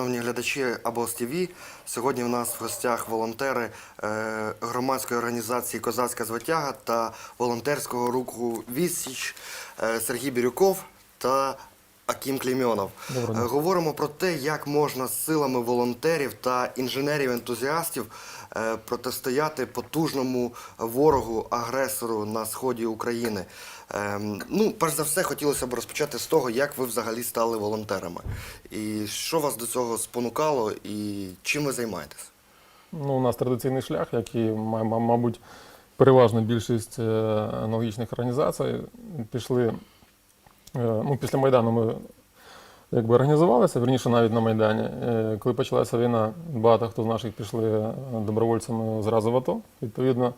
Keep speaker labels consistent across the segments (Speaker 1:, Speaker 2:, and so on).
Speaker 1: Шановні глядачі Абос ТВ, сьогодні в нас в гостях волонтери е, громадської організації Козацька звитяга та волонтерського руху Віссіч е, Сергій Бірюков та Акім Клімьонов.
Speaker 2: Доброго.
Speaker 1: Е, Говоримо про те, як можна з силами волонтерів та інженерів-ентузіастів е, протистояти потужному ворогу, агресору на сході України. Ем, Ну, перш за все, хотілося б розпочати з того, як ви взагалі стали волонтерами. І що вас до цього спонукало, і чим ви займаєтесь?
Speaker 2: Ну, у нас традиційний шлях, як і, ма- ма- мабуть, переважна більшість е, аналогічних організацій. Пішли, ну, після Майдану ми якби організувалися, верніше навіть на Майдані. Е, Коли почалася війна, багато хто з наших пішли е, добровольцями зразу в АТО. Відповідно,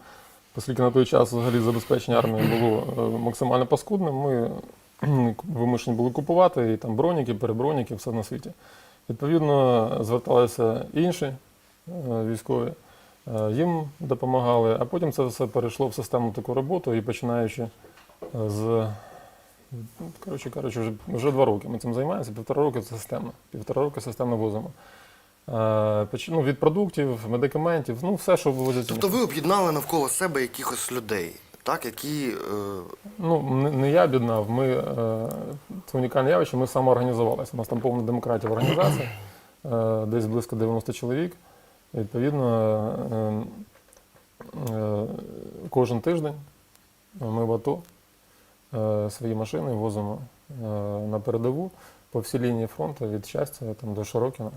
Speaker 2: оскільки на той час взагалі забезпечення армії було е, максимально паскудним, ми вимушені були купувати і там броніки, переброніки, все на світі. Відповідно, зверталися інші е, військові, е, їм допомагали, а потім це все перейшло в системну таку роботу і починаючи е, з. Ну, Коротше кажучи, вже, вже два роки ми цим займаємося, півтора роки це системно. Півтора роки системно возимо. Е, поч- ну, від продуктів, медикаментів, ну все, що вивозять.
Speaker 1: Тобто ви об'єднали навколо себе якихось людей, так, які е,
Speaker 2: Ну, не, не я об'єднав, ми, е, це унікальне явище, ми самоорганізувалися. У нас там повна демократія в організації, е, десь близько 90 чоловік. Відповідно, е, е, кожен тиждень ми в АТО е, свої машини возимо е, на передову по всій лінії фронту від щастя там, до Широкіна.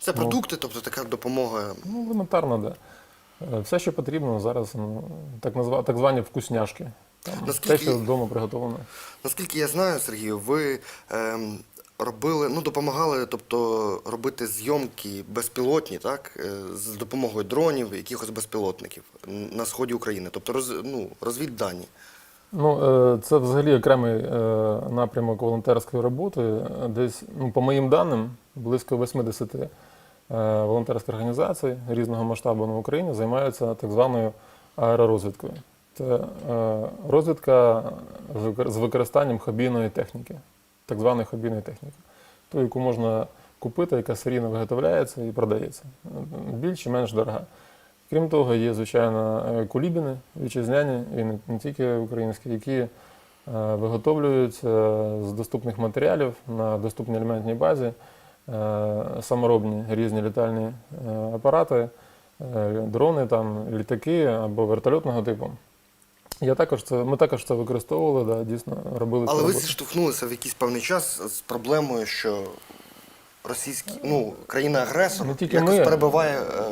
Speaker 1: це
Speaker 2: Ну.
Speaker 1: продукти, тобто така допомога.
Speaker 2: Ну, елементарно, да. Е, Все, що потрібно зараз, ну, так, назва, так звані вкусняшки. Там,
Speaker 1: Наскільки-
Speaker 2: Те, що вдома приготовлено.
Speaker 1: Наскільки я знаю, Сергію, ви ем, робили, ну допомагали, тобто робити зйомки безпілотні, так, е, з допомогою дронів, якихось безпілотників на сході України, тобто роз, ну, розвіддані.
Speaker 2: Ну, е, це взагалі окремий е, напрямок волонтерської роботи. Десь, ну, по моїм даним, близько 80 е, волонтерських організацій різного масштабу на Україні займаються так званою аеророзвідкою. Це розвідка з використанням хобійної техніки, так званої хобійної техніки, ту, яку можна купити, яка серійно виготовляється і продається. Більш чи менш дорога. Крім того, є, звичайно, е, кулібіни вітчизняні і не, тільки українські, які е, виготовлюють е, з доступних матеріалів на доступній елементній базі е, саморобні різні літальні апарати, дрони, там, літаки або вертольотного типу. Я також це, ми також це використовували, да, дійсно робили
Speaker 1: Але ви зіштовхнулися в якийсь певний час з проблемою, що російські, ну, країна-агресор якось
Speaker 2: ми.
Speaker 1: перебуває. е,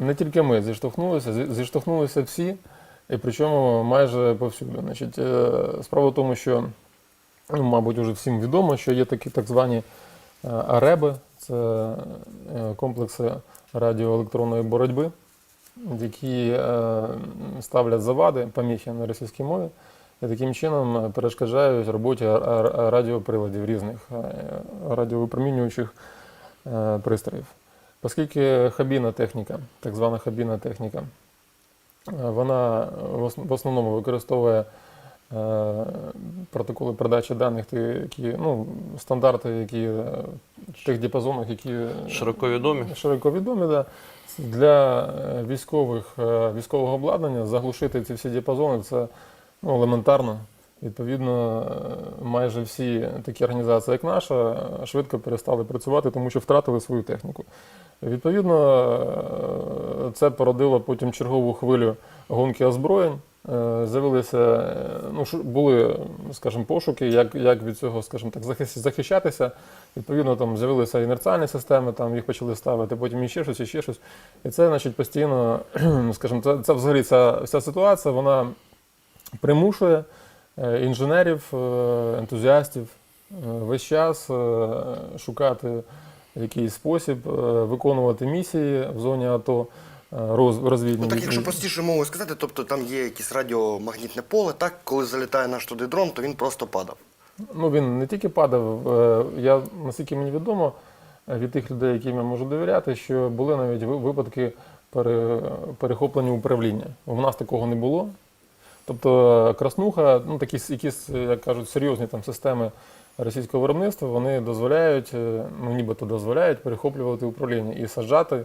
Speaker 2: Не тільки ми зіштовхнулися, зіштовхнулися всі, і причому майже повсюди. Значить, е, справа в тому, що, ну, мабуть, уже всім відомо, що є такі так звані е, ареби, це комплекси радіоелектронної боротьби, які ставлять завади, поміхи на російській мові, і таким чином перешкоджають роботі радіоприладів різних е, радіовипромінюючих е, пристроїв. Оскільки хабіна техніка, так звана хабіна техніка, е, вона в основному використовує е, протоколи передачі даних, які, ну, стандарти, які е, в тих діапазонах, які
Speaker 3: Широко відомі.
Speaker 2: широко відомі, да. для е, військових, е, військового обладнання заглушити ці всі діапазони це ну, елементарно. Відповідно, е, майже всі такі організації, як наша, швидко перестали працювати, тому що втратили свою техніку. Відповідно, е, це породило потім чергову хвилю гонки озброєнь. Е, З'явилися, ну, були, скажімо, пошуки, як, як від цього, скажімо так, захищатися. Відповідно, там з'явилися інерціальні системи, там їх почали ставити, потім іще щось, іще щось. І це, значить, постійно, скажімо, це, це взагалі ця вся ситуація, вона примушує е, інженерів, е, ентузіастів е, весь час шукати якийсь спосіб, виконувати місії в зоні АТО, роз- розвідні.
Speaker 1: Ну так, якщо
Speaker 2: місії.
Speaker 1: простішою мовою сказати, тобто там є якесь радіомагнітне поле, так, коли залітає наш туди дрон, то він просто падав.
Speaker 2: Ну, він не тільки падав. Я, наскільки мені відомо, від тих людей, яким я можу довіряти, що були навіть ви- випадки пере- перехоплення управління. У нас такого не було. Тобто краснуха, ну такі якісь, як кажуть, серйозні там системи російського виробництва, вони дозволяють, е, ну нібито дозволяють перехоплювати управління і саджати е,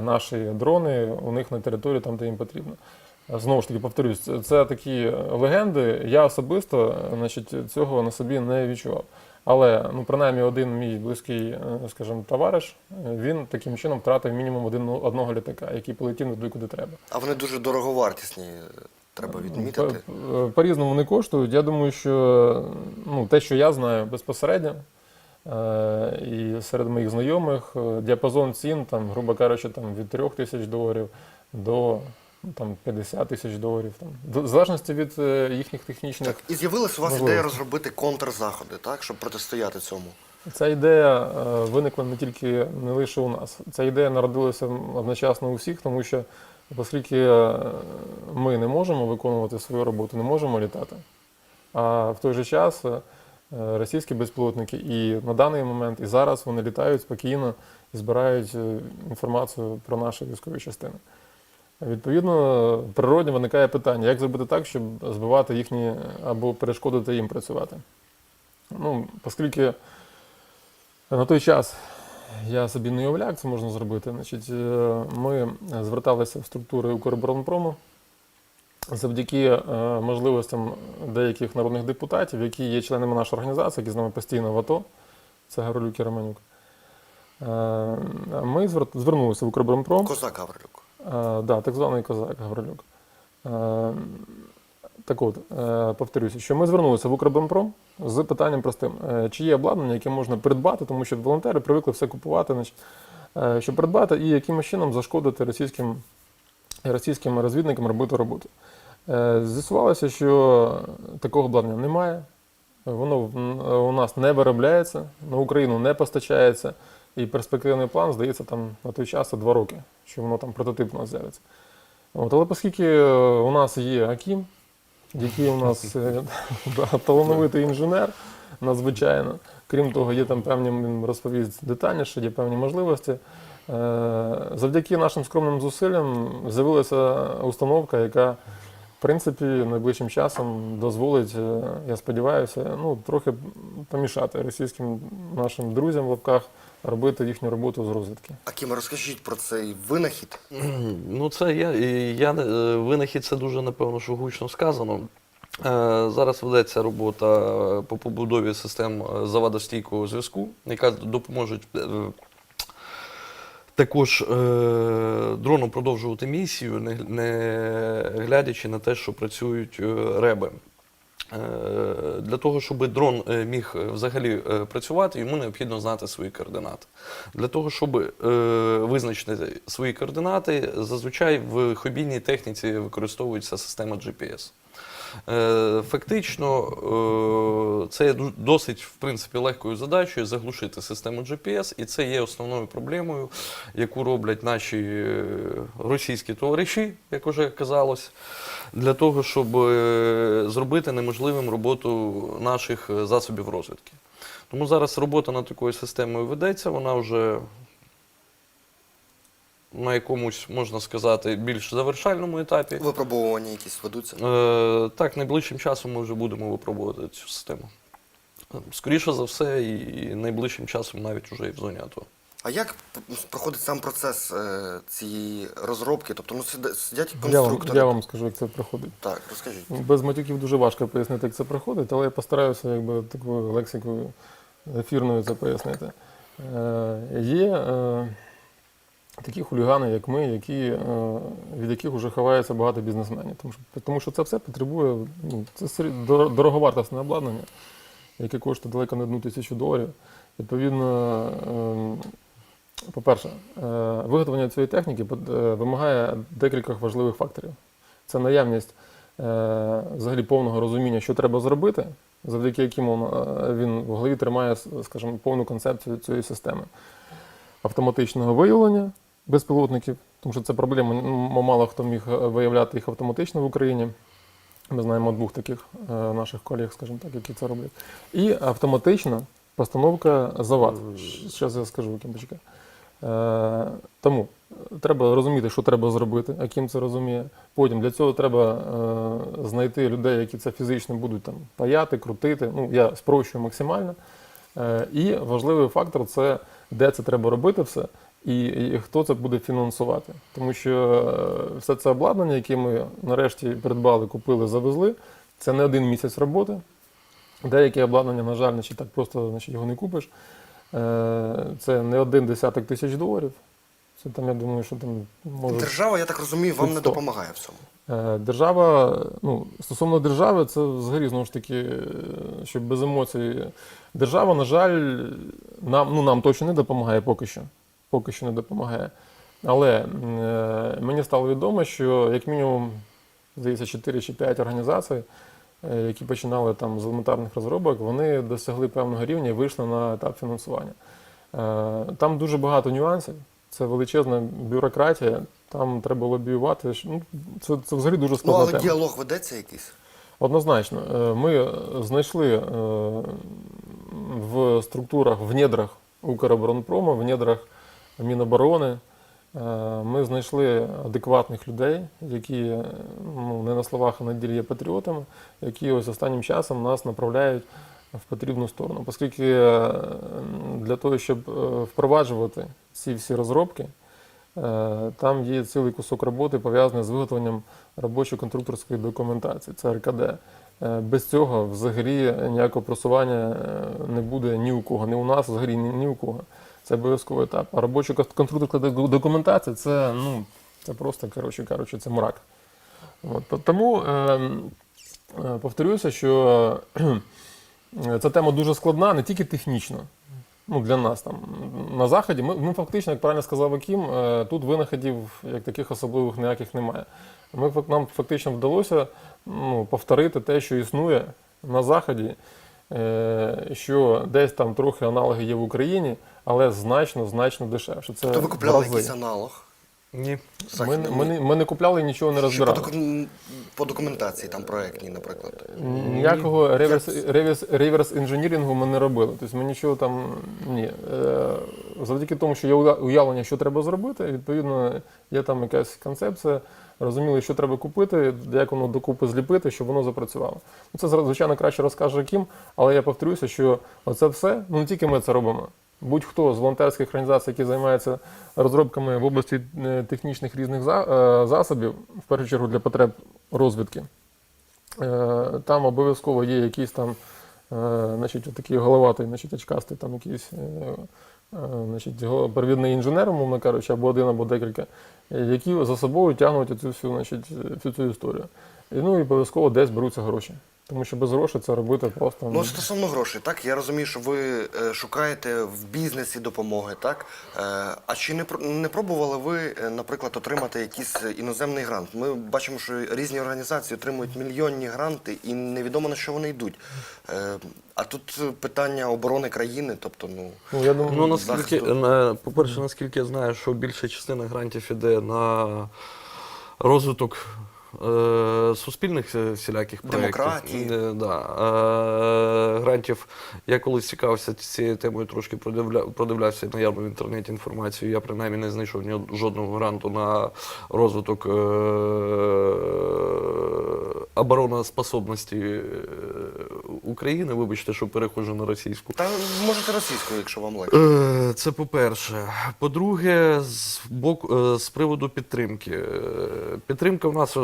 Speaker 2: наші дрони у них на територію там, де їм потрібно. Знову ж таки, повторюсь, це- такі легенди. Я особисто е, значить, цього на собі не відчував. Але ну, принаймні один мій близький, скажімо, товариш, він таким чином втратив мінімум один, одного літака, який полетів не туди, куди треба.
Speaker 1: А вони дуже дороговартісні, треба відмітити.
Speaker 2: По- е, По-різному не коштують. Я думаю, що ну, те, що я знаю безпосередньо, е, і серед моїх знайомих е, діапазон цін, там, грубо кажучи, там, від 3 тисяч доларів до ну, там, 50 тисяч доларів. Там, в залежності від е, їхніх технічних.
Speaker 1: Так, і з'явилась у вас
Speaker 2: Можливо.
Speaker 1: ідея розробити контрзаходи, так, щоб протистояти цьому.
Speaker 2: Ця ідея е, виникла не тільки не лише у нас. Ця ідея народилася одночасно у всіх, тому що оскільки е, ми не можемо виконувати свою роботу, не можемо літати. А в той же час е, російські безпілотники і на даний момент, і зараз вони літають спокійно і збирають е, інформацію про наші військові частини. Відповідно, природньо виникає питання, як зробити так, щоб збивати їхні або перешкодити їм працювати. Ну, оскільки на той час я собі не уявляю, як це можна зробити. Значить, е, ми зверталися в структури Укроборонпрому завдяки е, можливостям деяких народних депутатів, які є членами нашої організації, які з нами постійно в АТО, це Гаролюк і Романюк. Е, Ми звернулися в Укроборонпром.
Speaker 1: Козак Гаврилюк.
Speaker 2: Да, так званий козак Гаврилюк. Так от, е, повторюся, що ми звернулися в Укрборонпром з питанням простим: Е, чи є обладнання, яке можна придбати, тому що волонтери привикли все купувати, е, щоб придбати і якимось чином зашкодити російським, російським розвідникам робити роботу. З'ясувалося, що такого обладнання немає. Воно у нас не виробляється, на Україну не постачається. І перспективний план, здається, там на той час два роки, що воно там прототип у нас з'явиться. От, але оскільки у нас є Акім, який у нас е, да, талановитий інженер, надзвичайно. Крім того, є там певні він розповість детальніше, є певні можливості. Е, Завдяки нашим скромним зусиллям з'явилася установка, яка, в принципі, найближчим часом дозволить, е, я сподіваюся, ну, трохи помішати російським нашим друзям в лапках робити їхню роботу з розвідки.
Speaker 1: Акіме, розкажіть про цей винахід.
Speaker 3: Ну, це я, я е, винахід це дуже напевно, що гучно сказано. Е, Зараз ведеться робота е, по побудові систем завадостійкого зв'язку, яка допоможе також е, дрону продовжувати місію, не, не глядячи на те, що працюють реби. Е, Для того, щоб дрон е, міг е, взагалі працювати, йому необхідно знати свої координати. Для того, щоб визначити свої координати, зазвичай в хобійній техніці використовується система GPS. Е, Фактично, е, це досить в принципі легкою задачею заглушити систему GPS, і це є основною проблемою, яку роблять наші е, російські товариші, як вже казалось, для того, щоб зробити неможливим роботу наших засобів розвідки. Тому зараз робота над такою системою ведеться, вона вже на якомусь, можна сказати, більш завершальному етапі.
Speaker 1: Випробовування якісь ведуться.
Speaker 3: Е, так, найближчим часом ми вже будемо випробувати цю систему. Е, Скоріше за все, і найближчим часом навіть уже і в зоні АТО.
Speaker 1: А як проходить сам процес е, цієї розробки? Тобто, ну сидять
Speaker 2: Я вам, я вам скажу, як це проходить.
Speaker 1: Так, розкажіть.
Speaker 2: Без матюків дуже важко пояснити, як це проходить, але я постараюся якби, такою лексикою ефірною це пояснити. Е, є е, такі хулігани, як ми, які, е, від яких вже ховається багато бізнесменів. Тому що, тому що це все потребує, ну, це дороговартісне обладнання, яке коштує далеко не одну тисячу доларів. Відповідно, е, по-перше, е, виготовлення цієї техніки е, вимагає декількох важливих факторів. Це наявність взагалі повного розуміння, що треба зробити, завдяки якому е, він в голові тримає, скажімо, повну концепцію цієї системи. Автоматичного виявлення безпілотників, тому що це проблема, мало хто міг е, виявляти їх автоматично в Україні. Ми знаємо двох таких е, наших колег, скажімо так, які це роблять. І автоматична постановка завад. Зараз я скажу, Кім, почекай. Е, тому треба розуміти, що треба зробити, а ким це розуміє. Потім для цього треба знайти людей, які це фізично будуть там паяти, крутити. Ну, я спрощую максимально. І важливий фактор це де це треба робити все. І, і хто це буде фінансувати. Тому що е, все це обладнання, яке ми нарешті придбали, купили, завезли, це не один місяць роботи. Деяке обладнання, на жаль, значить, так просто значить, його не купиш. Е, Це не один десяток тисяч доларів. Це там, я думаю, що там може.
Speaker 1: Держава, я так розумію, вам не допомагає в цьому.
Speaker 2: Е, Держава, ну, стосовно держави, це взагалі знову ж таки, щоб без емоцій. Держава, на жаль, нам, ну, нам точно не допомагає поки що. Поки що не допомагає. Але е, мені стало відомо, що як мінімум, здається, 4 чи 5 організацій, е, які починали там з елементарних розробок, вони досягли певного рівня і вийшли на етап фінансування. Е, Там дуже багато нюансів. Це величезна бюрократія, там треба лобіювати. Ну, це, це взагалі дуже
Speaker 1: Ну, але
Speaker 2: тема.
Speaker 1: діалог ведеться якийсь.
Speaker 2: Однозначно, ми знайшли в структурах, в недрах Укроборонпрому, в недрах Міноборони. е, Ми знайшли адекватних людей, які ну, не на словах, а на ділі є патріотами, які ось останнім часом нас направляють в потрібну сторону. Оскільки е, для того, щоб е, впроваджувати ці всі розробки, Там є цілий кусок роботи пов'язаний з виготовленням робочо-конструкторської документації, це РКД. Без цього взагалі ніякого просування не буде ні у кого, ні у нас, взагалі ні у кого. Це обов'язковий етап. А робочо-конструкторська документація це, ну, це просто, коротше кажучи, це мрак. От, тому е, е, повторюся, що ця тема дуже складна, не тільки технічно. Ну, для нас там на заході. Ми, ми фактично, як правильно сказав Акім, е, тут винаходів як таких особливих ніяких немає. Ми нам фактично вдалося ну, повторити те, що існує на заході, що десь там трохи аналоги є в Україні, але значно, значно дешевше. Це
Speaker 1: То ви купляли
Speaker 2: рази.
Speaker 1: якийсь аналог?
Speaker 3: Ні.
Speaker 2: Ми, ми, не- ми не купляли і нічого не
Speaker 1: по,
Speaker 2: розбирали.
Speaker 1: доку- по документації там проектній, наприклад.
Speaker 2: Ніякого реверс, реверс, реверс інженірингу ми не робили. Тобто ми нічого там ні. Е, Завдяки тому, що є уявлення, що треба зробити, відповідно, є там якась концепція, розуміли, що треба купити, як воно докупи зліпити, щоб воно запрацювало. Ну, Це, звичайно, краще розкаже Кім, але я повторюся, що оце все, ну не тільки ми це робимо. Будь-хто з волонтерських організацій, які займаються розробками в області е, технічних різних е, засобів, в першу чергу для потреб розвідки, Е, Там обов'язково є якийсь там, значить, такий головатий, значить, очкастий, там якийсь значить, провідний інженер, умовно кажучи, або один, або декілька, які за собою тягнуть цю всю, значить, всю цю історію. І, ну і обов'язково десь беруться гроші. Тому що без грошей це робити просто.
Speaker 1: Ну, стосовно грошей, так? Я розумію, що ви е, шукаєте в бізнесі допомоги, так? Е, а чи не, не пробували ви, е, наприклад, отримати якийсь іноземний грант? Ми бачимо, що різні організації отримують мільйонні гранти і невідомо на що вони йдуть. Е, а тут питання оборони країни, тобто, ну.
Speaker 2: ну, я думаю,
Speaker 3: Ну, наскільки,
Speaker 1: захисту.
Speaker 3: на- по-перше, наскільки я знаю, що більша частина грантів іде на розвиток суспільних е, всіляких проєктів.
Speaker 1: Демократії.
Speaker 3: Е, да. Е, грантів. Я колись цікавився цією темою, трошки продивля, продивлявся наявну в інтернеті інформацію. Я принаймні не знайшов ні жодного гранту на розвиток е, обороноспособності е, України. Вибачте, що перехожу на російську.
Speaker 1: Та можете російською, якщо вам легше.
Speaker 3: Е, Це по-перше. По-друге, з боку е, з приводу підтримки. Е, Підтримка в нас е,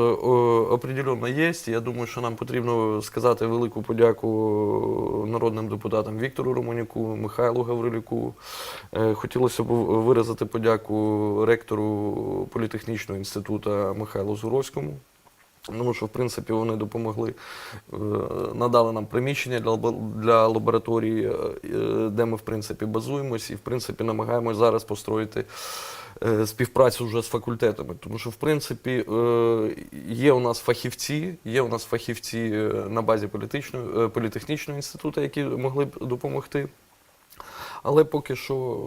Speaker 3: определенно є. Я думаю, що нам потрібно сказати велику подяку народним депутатам Віктору Романюку, Михайлу Гаврилюку. Е, Хотілося б виразити подяку ректору політехнічного інституту Михайлу Зуровському. Тому що, в принципі, вони допомогли, е, надали нам приміщення для, лабораторії, е, де ми, в принципі, базуємось і, в принципі, намагаємось зараз построїти співпрацю вже з факультетами. Тому що, в принципі, е, є у нас фахівці, є у нас фахівці е, на базі політичного, е, політехнічного інституту, які могли б допомогти. Але поки що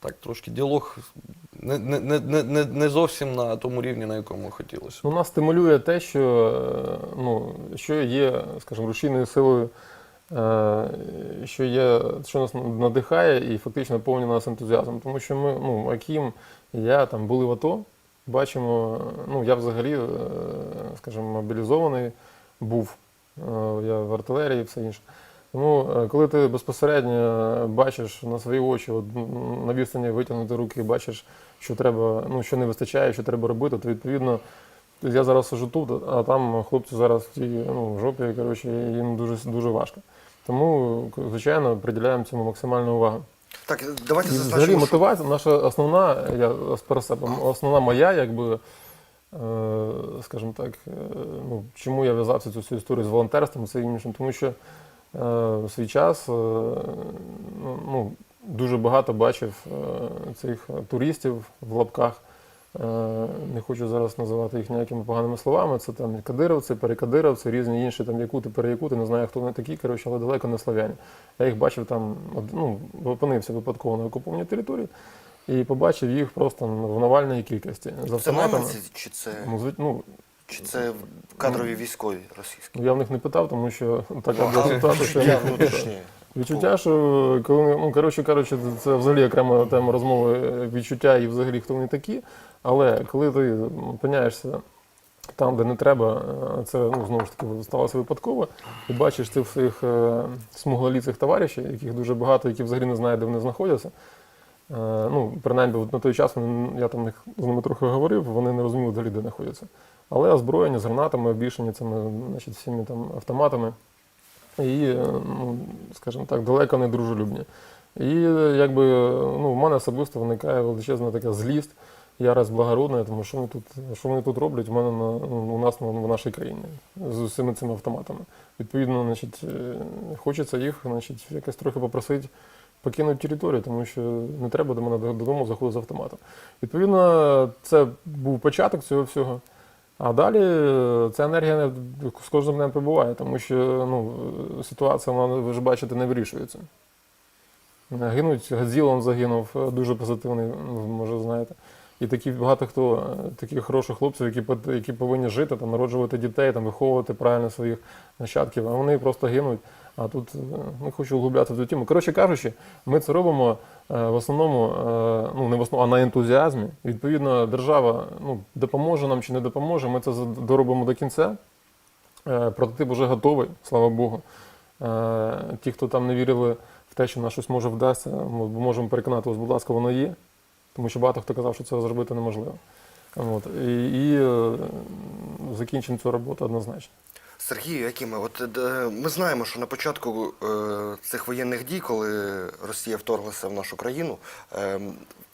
Speaker 3: так трошки діалог не, не, не, не- зовсім на тому рівні, на якому хотілося.
Speaker 2: Ну, нас стимулює те, що, е, ну, що є, скажімо, рушійною силою е, що є, що нас надихає і фактично повні нас ентузіазмом. Тому що ми, ну, Акім, і я там були в АТО, бачимо, ну я взагалі, е, скажімо, мобілізований був. Е, Я в артилерії і все інше. Тому, е, коли ти безпосередньо бачиш на свої очі, от, на відстані витягнути руки, бачиш, що треба, ну що не вистачає, що треба робити, то відповідно я зараз сижу тут, а там хлопці зараз в тій ну, жопі, коротше, їм дуже дуже важко. Тому, звичайно, приділяємо цьому максимальну увагу.
Speaker 1: Так, давайте
Speaker 2: І взагалі
Speaker 1: що
Speaker 2: мотивація, наша основна, я про себе, основна моя, якби, е, скажімо так, е, ну, чому я в'язався цю всю історію з волонтерством, це іншим, тому що е, в свій час е, ну, ну, дуже багато бачив е, цих туристів в лапках. Е, Не хочу зараз називати їх ніякими поганими словами. Це там кадировці, перекадировці, різні інші там якути, переякути, не знаю, хто вони такі, коротше, але далеко не славяні. Я їх бачив там, ну, опинився випадково на окупованій території і побачив їх просто в навальній кількості. З
Speaker 1: це
Speaker 2: автоматами.
Speaker 1: чи це,
Speaker 2: Ну, ну,
Speaker 1: чи це кадрові військові російські?
Speaker 2: я в них не питав, тому що така була ситуація, що я
Speaker 1: я
Speaker 2: не питав. Відчуття, що коли ну коротше кажучи, це взагалі окрема тема розмови е, відчуття і взагалі хто вони такі. Але коли ти опиняєшся там, де не треба, е, це ну знову ж таки сталося випадково, і бачиш цих своїх е, смуглоліцих товаришів, яких дуже багато, які взагалі не знають, де вони знаходяться. Е, Ну, принаймні, на той час я там з ними трохи говорив, вони не розуміли взагалі, де знаходяться. Але озброєні з гранатами, обвішані цими значить, всіми там автоматами і, ну, скажімо так, далеко не дружелюбні. І якби ну, в мене особисто виникає величезна така злість, ярость благородна, тому що вони тут, що вони тут роблять у мене на, у нас на, в нашій країні з усіма цими автоматами. Відповідно, значить, е, хочеться їх значить, якось трохи попросити покинути територію, тому що не треба до мене додому заходити з автоматом. Відповідно, це був початок цього всього. А далі е, ця енергія з кожним днем прибуває, тому що ну, ситуація, ви ж бачите, не вирішується. Гинуть, Гадзілон загинув, е, дуже позитивний, може знаєте. І такі багато хто, е, таких хороших хлопців, які, які повинні жити, там, народжувати дітей, там, виховувати правильно своїх нащадків, а вони просто гинуть. А тут не хочу углублятися в цю тему. Коротше кажучи, ми це робимо е, в основному, е, ну не в основному, а на ентузіазмі. Відповідно, держава ну, допоможе нам чи не допоможе, ми це доробимо до кінця. Прототип вже готовий, слава Богу. Ті, хто там не вірили в те, що на щось може вдасться, ми можемо переконати вас, будь ласка, воно є. Тому що багато хто казав, що це зробити неможливо. От. І, і е, закінчимо цю роботу однозначно.
Speaker 1: Сергію, Якиме, от е, ми знаємо, що на початку е, цих воєнних дій, коли Росія вторглася в нашу країну, е,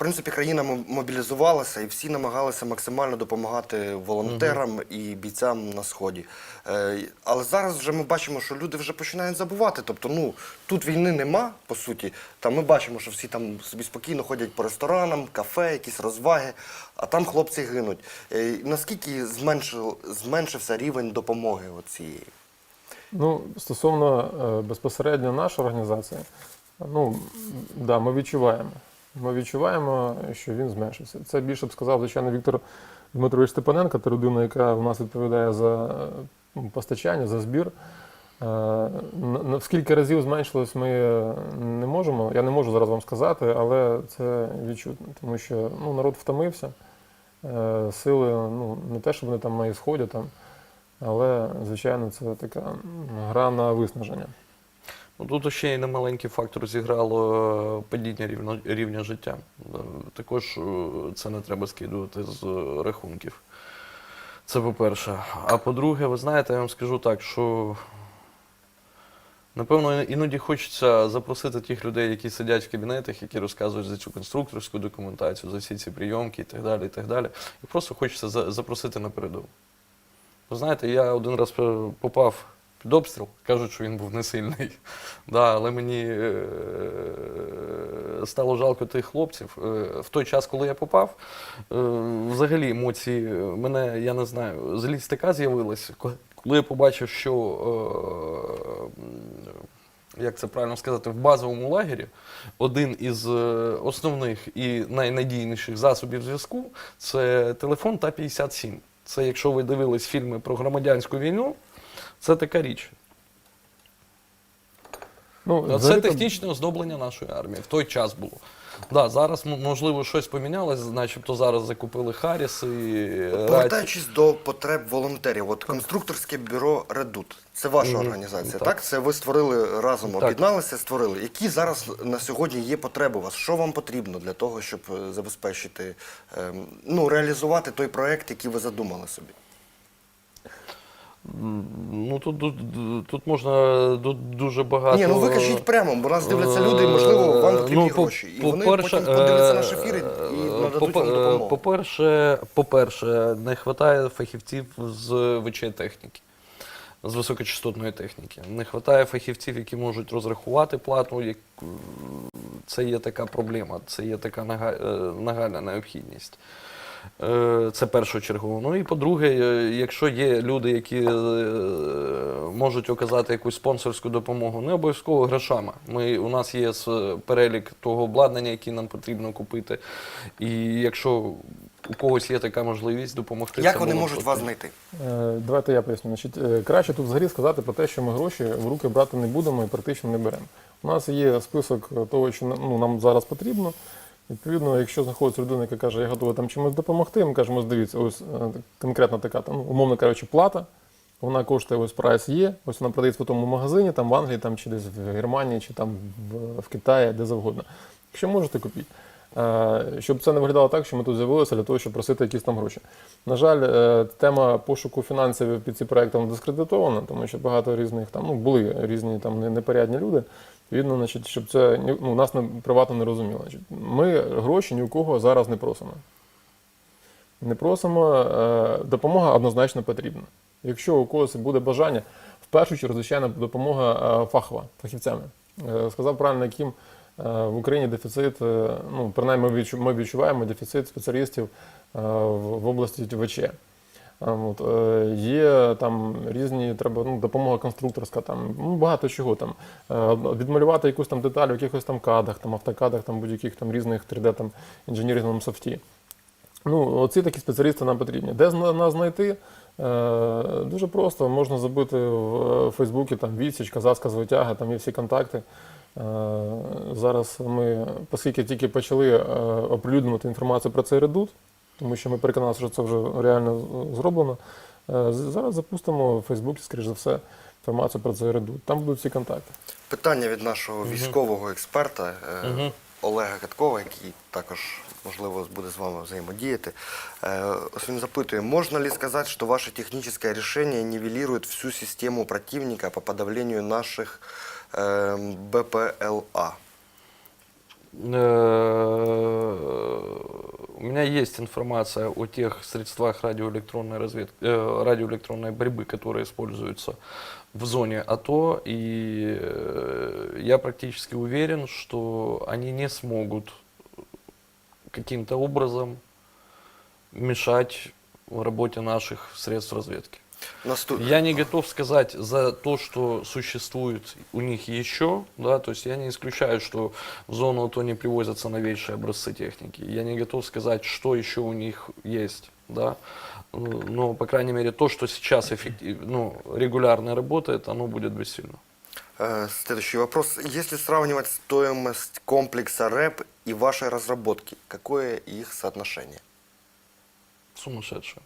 Speaker 1: в принципі, країна мобілізувалася і всі намагалися максимально допомагати волонтерам і бійцям на сході. Е, але зараз вже ми бачимо, що люди вже починають забувати. Тобто, ну тут війни нема, по суті. Та ми бачимо, що всі там собі спокійно ходять по ресторанам, кафе, якісь розваги, а там хлопці гинуть. Е, наскільки зменшив, зменшився рівень допомоги оцієї?
Speaker 2: Ну, стосовно е, безпосередньо нашої організації, ну да, ми відчуваємо. Ми відчуваємо, що він зменшився. Це більше б сказав, звичайно, Віктор Дмитрович Степаненко, та людина, яка у нас відповідає за е, постачання, за збір. В скільки разів зменшилось, ми не можемо. Я не можу зараз вам сказати, але це відчутно, тому що ну, народ втомився. Е, Сили, ну не те, що вони там на ісході там. Але, звичайно, це така гра на виснаження.
Speaker 3: Ну, тут ще й немаленький фактор зіграло е, падіння рівня, рівня життя. Е, Також це не треба скидувати з рахунків. Це по-перше. А по-друге, ви знаєте, я вам скажу так, що напевно іноді хочеться запросити тих людей, які сидять в кабінетах, які розказують за цю конструкторську документацію, за всі ці прийомки і так далі. І так далі. І просто хочеться за- запросити на передову. Ви знаєте, я один раз е, попав під обстріл, кажуть, що він був не сильний. Да, але мені е, стало жалко тих хлопців. Е, В той час, коли я попав, взагалі емоції мене, я не знаю, злість така з'явилася, коли я побачив, що. Як це правильно сказати, в базовому лагері один із е, основних і найнадійніших засобів зв'язку це телефон Та-57. Це якщо ви дивились фільми про громадянську війну, це така річ.
Speaker 2: Ну,
Speaker 3: Це технічне оздоблення нашої армії. В той час було. Да, зараз можливо щось помінялось, начебто зараз закупили Харріс і Раці.
Speaker 1: Повертаючись до потреб волонтерів, от конструкторське бюро Редут. Це ваша організація,
Speaker 3: Так.
Speaker 1: так. Це ви створили разом,
Speaker 3: Так.
Speaker 1: об'єдналися, створили. Які зараз на сьогодні є потреби у вас? Що вам потрібно для того, щоб е, забезпечити, ем, ну, реалізувати той проект, який ви задумали собі?
Speaker 3: Ну тут, тут, тут можна ду- дуже багато.
Speaker 1: Ні, ну ви кажіть прямо, бо нас дивляться люди, і можливо, вам потрібні
Speaker 3: Ну, по-
Speaker 1: гроші. І вони
Speaker 3: по-перше,
Speaker 1: потім подивляться
Speaker 3: е,
Speaker 1: наш ефір і
Speaker 3: е,
Speaker 1: нададуть
Speaker 3: попе-
Speaker 1: вам допомогу.
Speaker 3: По-перше, по-перше, не вистачає фахівців з ВЧ техніки. З високочастотної техніки. Не вистачає фахівців, які можуть розрахувати плату. як- Це є така проблема, це є така е, нагальна необхідність. Е, Це першочергово. Ну і по-друге, е, якщо є люди, які е, можуть оказати якусь спонсорську допомогу, не обов'язково грошами. Ми, у нас є перелік того обладнання, яке нам потрібно купити. І якщо у когось є така можливість допомогти,
Speaker 1: Як вони можуть вас знайти?
Speaker 2: Давайте я поясню. Значить, краще тут взагалі сказати про те, що ми гроші в руки брати не будемо і практично не беремо. У нас є список того, що ну, нам зараз потрібно. Відповідно, якщо знаходиться людина, яка каже, я готова там чимось допомогти, ми кажемо, дивіться, ось е, конкретно така, там, умовно кажучи, плата. Вона коштує ось прайс є, ось вона продається в тому магазині, там в Англії, там чи десь в Германії, чи там в, в Китаї, де завгодно. Якщо можете купіть. Е, Щоб це не виглядало так, що ми тут з'явилися для того, щоб просити якісь там гроші. На жаль, е, тема пошуку фінансів під ці проекти дискредитована, тому що багато різних там ну були різні там непорядні люди. Відповідно, значить, щоб це ну, нас не приватно не розуміло. Ми гроші ні у кого зараз не просимо. Не просимо, е, допомога однозначно потрібна. Якщо у когось буде бажання, в першу чергу, звичайно, допомога е, фахова, фахівцями. Е, Сказав правильно, яким в Україні дефіцит, ну, принаймні ми відчуваємо дефіцит спеціалістів в області ВЧ. Е, От, е, є там різні, треба ну, допомога конструкторська, там ну, багато чого там. Е, відмалювати якусь там деталь в якихось там кадах, там автокадах, там будь-яких там різних 3D там інженерному софті. Ну, оці такі спеціалісти нам потрібні. Де нас знайти? Е, дуже просто, можна забити в Фейсбуці там відсіч, казацька звитяга, там є всі контакти. Зараз ми, оскільки тільки почали оприлюднювати інформацію про цей редут, тому що ми переконалися, що це вже реально зроблено. е, зараз запустимо в Фейсбуці, скоріш за все, інформацію про цей редут. Там будуть всі контакти.
Speaker 1: Питання від нашого військового експерта
Speaker 3: Мгм.
Speaker 1: Олега Каткова, який також можливо буде з вами взаємодіяти. Е, Ось він запитує, можно ли сказать, что ваше техническое решение нивелирует всю систему противника по подавлению наших э, БПЛА?
Speaker 3: Э, У меня есть информация о тех средствах радиоэлектронной разведки, э, радиоэлектронной борьбы, которые используются в зоне АТО, и э, я практически уверен, что они не смогут каким-то образом мешать работе наших средств разведки.
Speaker 1: Наступ...
Speaker 3: Я не готов сказать за то, что существует у них еще, да, то есть я не исключаю, что в зону АТО не привозятся новейшие образцы техники. Я не готов сказать, что еще у них есть, да, но, по крайней мере, то, что сейчас эффектив, ну, регулярно работает, оно будет бессильно.
Speaker 1: Э, Следующий вопрос. Если сравнивать стоимость комплекса РЭП и вашей разработки, какое их соотношение?
Speaker 3: Сумасшедшее.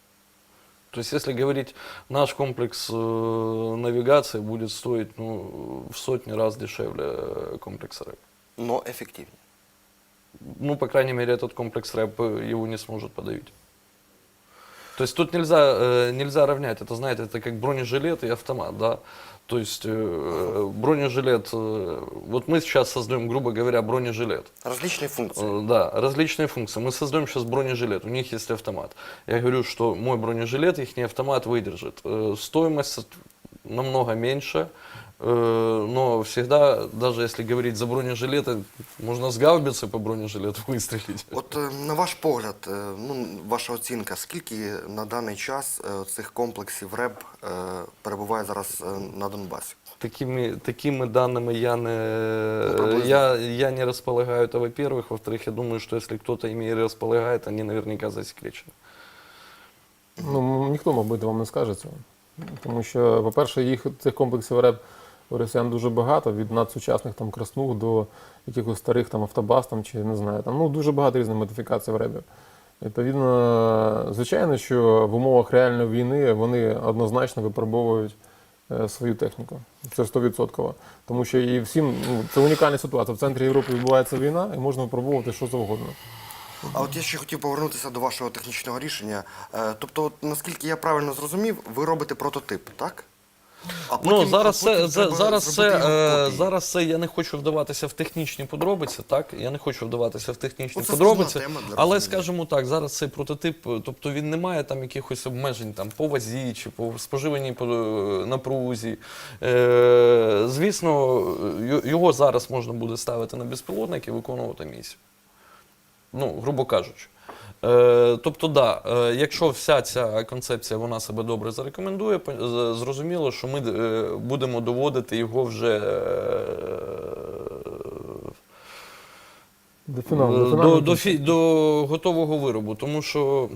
Speaker 3: То есть, если говорить, наш комплекс э, навигации будет стоить ну, в сотни раз дешевле э, комплекса РЭП.
Speaker 1: Но эффективнее.
Speaker 3: ну, по крайней мере, этот комплекс рэп э, его не сможет подавить. То есть тут нельзя, нельзя равнять, это, знаете, это как бронежилет и автомат, да. То есть э, бронежилет, э, вот мы сейчас создаем, грубо говоря, бронежилет.
Speaker 1: Различные функции.
Speaker 3: Э, Да, различные функции. Мы создаем сейчас бронежилет, у них есть автомат. Я говорю, что мой бронежилет, их автомат выдержит. Э, Стоимость намного меньше, э, но всегда, даже если говорить за бронежилеты, можно с гаубицы по бронежилету выстрелить.
Speaker 1: От е, на ваш погляд, е, ну ваша оцінка, скільки на даний час е, цих комплексів РЕБ е, перебуває зараз е, на Донбасі?
Speaker 3: Такими, такими данными я не,
Speaker 1: Ну, приблизно.
Speaker 3: я, я не располагаю, это во-первых. Во-вторых, я думаю, что если кто-то ими и располагает, они наверняка засекречены.
Speaker 2: Ну, ніхто, мабуть, вам не скаже цього. Тому що, по-перше, їх цих комплексів РЕП Росіян дуже багато, від надсучасних там краснуг до якихось старих там автобаз там, чи не знаю. Там, ну, дуже багато різних модифікацій в ребів. Відповідно, звичайно, що в умовах реальної війни вони однозначно випробовують е, свою техніку. Це 100%. Тому що і всім ну, це унікальна ситуація. В центрі Європи відбувається війна, і можна випробовувати що завгодно.
Speaker 1: А от я ще хотів повернутися до вашого технічного рішення. Е, Тобто, от, наскільки я правильно зрозумів, ви робите прототип, так? А
Speaker 3: Ну зараз
Speaker 1: а потім
Speaker 3: це
Speaker 1: треба
Speaker 3: зараз
Speaker 1: зробити
Speaker 3: це
Speaker 1: його
Speaker 3: е,
Speaker 1: копії.
Speaker 3: зараз це я не хочу вдаватися в технічні подробиці. Так я не хочу вдаватися в технічні
Speaker 1: Ну, це
Speaker 3: подробиці,
Speaker 1: складна тема для
Speaker 3: але
Speaker 1: розуміння.
Speaker 3: скажімо так, зараз цей прототип, е, тобто він не має там якихось обмежень там по вазі чи по споживаній по, е, напрузі. Е, звісно, його зараз можна буде ставити на безпілотник і виконувати місію. Ну, грубо кажучи. Е, тобто, да, е, якщо вся ця концепція вона себе добре зарекомендує, зрозуміло, що ми е, будемо доводити його вже
Speaker 2: До фіналу.
Speaker 3: до,
Speaker 2: фіналу
Speaker 3: до, фі- до готового виробу. Тому що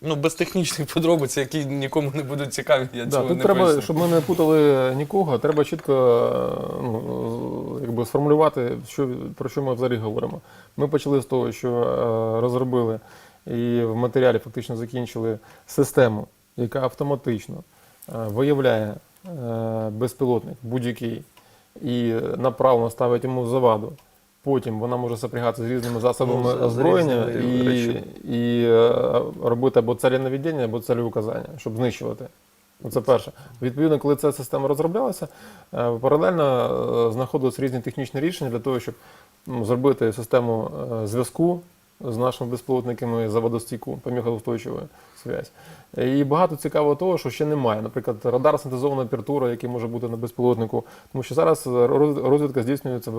Speaker 3: ну, без технічних подробиць, які нікому не будуть цікаві, я
Speaker 2: Да,
Speaker 3: цього
Speaker 2: тут
Speaker 3: не
Speaker 2: треба,
Speaker 3: поясню.
Speaker 2: щоб ми не путали нікого, треба чітко ну, якби сформулювати, що, про що ми взагалі говоримо. Ми почали з того, що е, розробили і в матеріалі фактично закінчили систему, яка автоматично е, виявляє е, безпілотник будь-який і направлено ставить йому заваду. Потім вона може сопрягатися з різними засобами
Speaker 3: Ну,
Speaker 2: озброєння і, і е, робити або наведення, або указання, щоб знищувати. Ну, Це перше. Відповідно, коли ця система розроблялася, е, паралельно е, знаходились різні технічні рішення для того, щоб ну, зробити систему е, зв'язку з нашими безпілотниками заводостійку, поміхоустойчиву зв'язь. І багато цікавого того, що ще немає. Наприклад, радар синтезована апертура, який може бути на безпілотнику. Тому що зараз розвідка здійснюється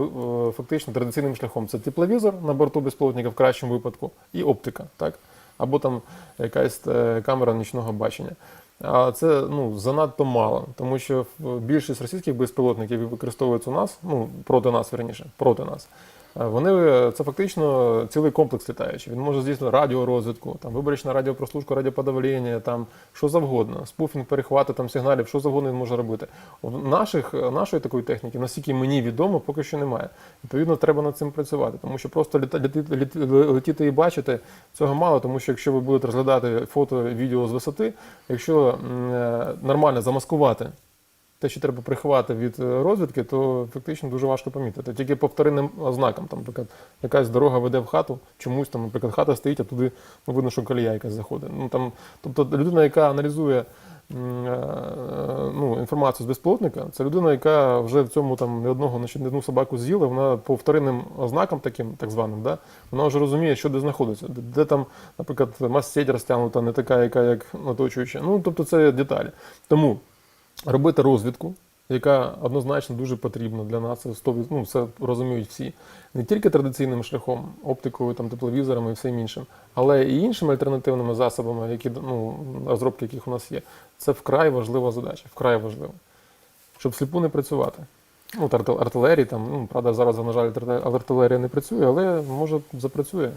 Speaker 2: фактично традиційним шляхом. Це тепловізор на борту безпілотника в кращому випадку, і оптика, так? або там якась камера нічного бачення. А це ну, занадто мало, тому що більшість російських безпілотників, використовується у нас, ну проти нас, верніше, проти нас. Е, Вони е, це фактично цілий комплекс літаючий. Він може здійснити радіорозвідку, там виборочна радіопрослушка, радіоподавлення, там що завгодно, спуфінг, перехвати там сигналів, що завгодно він може робити. В наших нашої такої техніки, наскільки мені відомо, поки що немає. Відповідно, треба над цим працювати, тому що просто літа, літи- літи- летіти і бачити цього мало, тому що якщо ви будете розглядати фото, відео з висоти, якщо е, нормально замаскувати те, що треба приховати від е, розвідки, то фактично дуже важко помітити. Тільки по вторинним ознакам, там, наприклад, якась дорога веде в хату, чомусь там, наприклад, хата стоїть, а туди ну, видно, що колія якась заходить. Ну, там, тобто людина, яка аналізує е, ну, інформацію з безпілотника, це людина, яка вже в цьому там не одного, значить, не одну собаку з'їла, вона по вторинним ознакам, таким так званим, да, вона вже розуміє, що де знаходиться, де, де там, наприклад, мастеть розтягнута, не така, яка як оточуюча. Ну, тобто це деталі. Тому робити розвідку, яка однозначно дуже потрібна для нас, 100%, ну, це розуміють всі. Не тільки традиційним шляхом, оптикою, там, тепловізорами і всім іншим, але і іншими альтернативними засобами, які, ну, розробки яких у нас є. Це вкрай важлива задача, вкрай важлива. Щоб сліпу не працювати. Ну, артилерії, там, ну, правда, зараз, на жаль, арти- артилерія не працює, але може запрацює.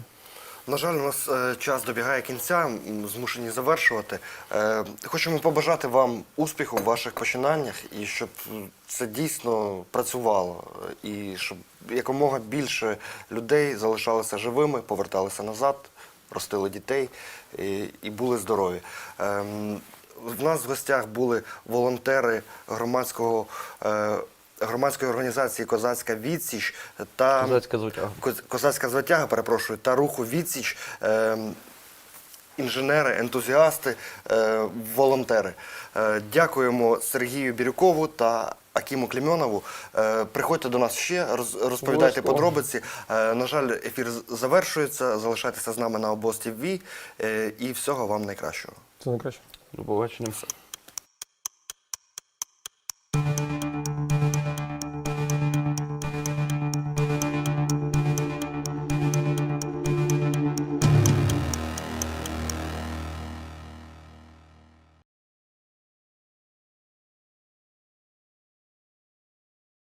Speaker 1: На жаль, у нас е, час добігає кінця, змушені завершувати. Е, хочемо побажати вам успіху в ваших починаннях і щоб це дійсно працювало, е, і щоб якомога більше людей залишалися живими, поверталися назад, ростили дітей і, були здорові. Ем, в нас в гостях були волонтери громадського. Громадської організації Козацька відсіч та
Speaker 3: Козацька звитяга.
Speaker 1: Коз- Козацька звитяга, перепрошую, та руху відсіч, е, інженери, ентузіасти, е, волонтери. Е, дякуємо Сергію Бірюкову та Акіму Клімьонову. Е, приходьте до нас ще, роз, розповідайте
Speaker 3: Обов'язково.
Speaker 1: подробиці. Е, на жаль, ефір завершується. Залишайтеся з нами на обоз ТВ е, і всього вам найкращого.
Speaker 2: Це найкраще.
Speaker 3: До побачення.